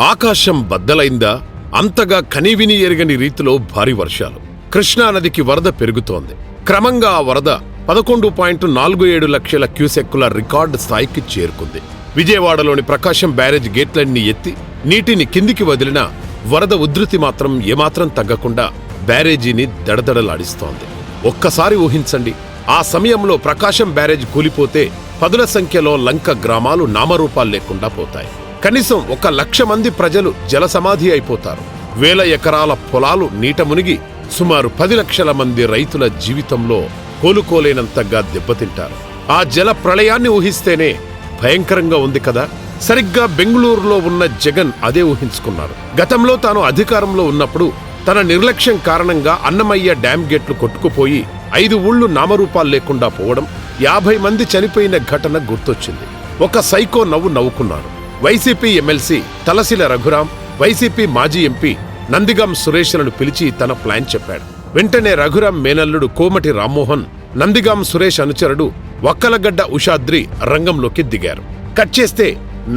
ఆకాశం బద్దలైందా? అంతగా కనీవిని ఎరగని రీతిలో భారీ వర్షాలు. కృష్ణానదికి వరద పెరుగుతోంది. క్రమంగా ఆ వరద పదకొండు పాయింట్ నాలుగు ఏడు లక్షల క్యూసెక్కుల రికార్డు స్థాయికి చేరుకుంది. విజయవాడలోని ప్రకాశం బ్యారేజ్ గేట్లన్నీ ఎత్తి నీటిని కిందికి వదిలిన వరద ఉధృతి మాత్రం ఏమాత్రం తగ్గకుండా బ్యారేజీని దడదడలాడిస్తోంది. ఒక్కసారి ఊహించండి ఆ సమయంలో ప్రకాశం బ్యారేజ్ కూలిపోతే పదుల సంఖ్యలో లంక గ్రామాలు నామరూపాలు లేకుండా పోతాయి. కనీసం ఒక లక్ష మంది ప్రజలు జలసమాధి అయిపోతారు. వేల ఎకరాల పొలాలు నీట మునిగి సుమారు పది లక్షల మంది రైతుల జీవితంలో కోలుకోలేనంతగా దెబ్బతింటారు ఆ జల ప్రళయాన్ని ఊహిస్తేనే భయంకరంగా ఉంది కదా? సరిగ్గా బెంగళూరులో ఉన్న జగన్ అదే ఊహించుకున్నారు. గతంలో తాను అధికారంలో ఉన్నప్పుడు తన నిర్లక్ష్యం కారణంగా అన్నమయ్య డ్యాం గేట్లు కొట్టుకుపోయి ఐదు ఊళ్ళు నామరూపాలు లేకుండా పోవడం యాభై మంది చనిపోయిన ఘటన గుర్తొచ్చింది. ఒక సైకో నవ్వు నవ్వుకున్నారు. YCP MLC Talasila Raghuram YCP మాజీ ఎంపీ నందిగాం సురేష్లను పిలిచి తన ప్లాన్ చెప్పాడు. వెంటనే రఘురాం మేనల్లుడు కోమటి రామ్మోహన్ నందిగాం సురేష్ అనుచరుడు వక్కలగడ్డ ఉషాద్రి రంగంలోకి దిగారు. కట్ చేస్తే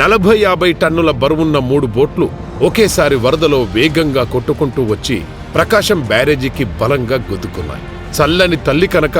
నలభై యాభై టన్నుల బరువున్న మూడు బోట్లు ఒకేసారి వరదలో వేగంగా కొట్టుకుంటూ వచ్చి ప్రకాశం బ్యారేజీకి బలంగా గుద్దుకున్నాయి. చల్లని తల్లి కనుక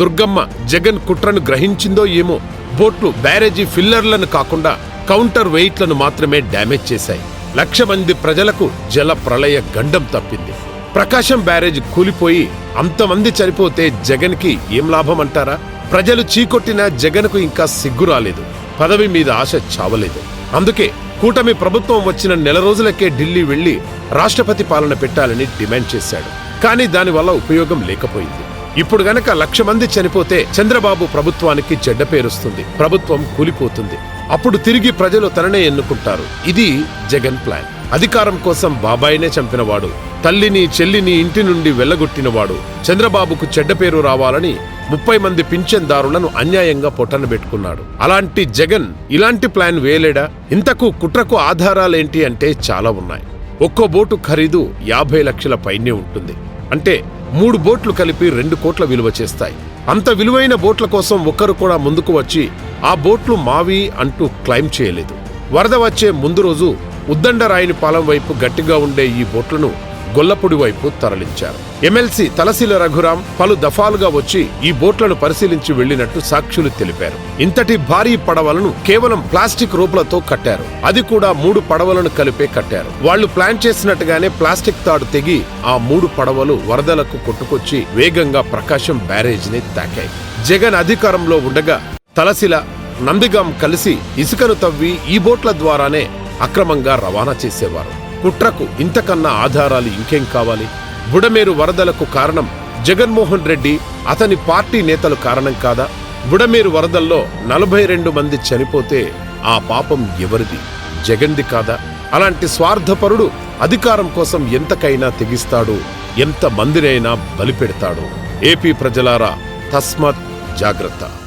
దుర్గమ్మ జగన్ కుట్రను గ్రహించిందో ఏమో బోట్లు బ్యారేజీ ఫిల్లర్లను కాకుండా కౌంటర్ వెయిట్లను మాత్రమే డ్యామేజ్ చేశాయి. లక్ష మంది ప్రజలకు జల ప్రళయ గండం తప్పింది. ప్రకాశం బ్యారేజ్ కూలిపోయి అంతమంది చనిపోతే జగన్కి ఏం లాభం అంటారా ప్రజలు చీకొట్టిన జగన్కు ఇంకా సిగ్గు రాలేదు. పదవి మీద ఆశ చావలేదు. అందుకే కూటమి ప్రభుత్వం వచ్చిన నెల రోజులకే ఢిల్లీ వెళ్ళి రాష్ట్రపతి పాలన పెట్టాలని డిమాండ్ చేశాడు. కానీ దానివల్ల ఉపయోగం లేకపోయింది. ఇప్పుడు గనక లక్ష మంది చనిపోతే చంద్రబాబు ప్రభుత్వానికి చెడ్డ పేరుస్తుంది. ప్రభుత్వం కూలిపోతుంది. అప్పుడు తిరిగి ప్రజలు తననే ఎన్నుకుంటారు. ఇది జగన్ ప్లాన్. అధికారం కోసం బాబాయినే చంపినవాడు. తల్లిని చెల్లిని ఇంటి నుండి వెళ్ళగొట్టినవాడు చంద్రబాబుకు చెడ్డ పేరు రావాలని ముప్పై మంది పింఛన్దారులను అన్యాయంగా పొట్టన పెట్టుకున్నాడు. అలాంటి జగన్ ఇలాంటి ప్లాన్ వేయలేడా? ఇంతకు కుట్రకు ఆధారాలేంటి అంటే చాలా ఉన్నాయి. ఒక్కో బోటు ఖరీదు యాభై లక్షల పైనే ఉంటుంది. అంటే మూడు బోట్లు కలిపి రెండు కోట్ల విలువ చేస్తాయి. అంత విలువైన బోట్ల కోసం ఒక్కరు కూడా ముందుకు వచ్చి ఆ బోట్లు మావి అంటూ క్లైమ్ చేయలేదు. వరద వచ్చే ముందు రోజు ఉద్దండరాయనిపాలెం వైపు గట్టిగా ఉండే ఈ బోట్లను గొల్లపూడి వైపు తరలించారు. ఎమ్మెల్సీ తలసిల రఘురాం పలు దఫాలుగా వచ్చి ఈ బోట్లను పరిశీలించి వెళ్ళినట్టు సాక్షులు తెలిపారు. ఇంతటి భారీ పడవలను కేవలం ప్లాస్టిక్ రూపులతో కట్టారు. అది కూడా మూడు పడవలను కలిపే కట్టారు. వాళ్ళు ప్లాన్ చేసినట్టుగానే ప్లాస్టిక్ తాడు తెగి ఆ మూడు పడవలు వరదలకు కొట్టుకొచ్చి వేగంగా ప్రకాశం బ్యారేజ్ని తాకాయి. జగన్ అధికారంలో ఉండగా తలసిల నందిగాం కలిసి ఇసుకను తవ్వి ఈ బోట్ల ద్వారానే అక్రమంగా రవాణా చేసేవారు. కుట్రకు ఇంతకన్నా ఆధారాలు ఇంకేం కావాలి? బుడమేరు వరదలకు కారణం జగన్మోహన్ రెడ్డి అతని పార్టీ నేతలు కారణం కాదా? బుడమేరు వరదల్లో నలభై రెండు మంది చనిపోతే ఆ పాపం ఎవరిది? జగన్ది కాదా? అలాంటి స్వార్థపరుడు అధికారం కోసం ఎంతకైనా తెగిస్తాడు ఎంత మందినైనా బలిపెడతాడు. ఏపీ ప్రజలారా తస్మాత్ జాగ్రత్త.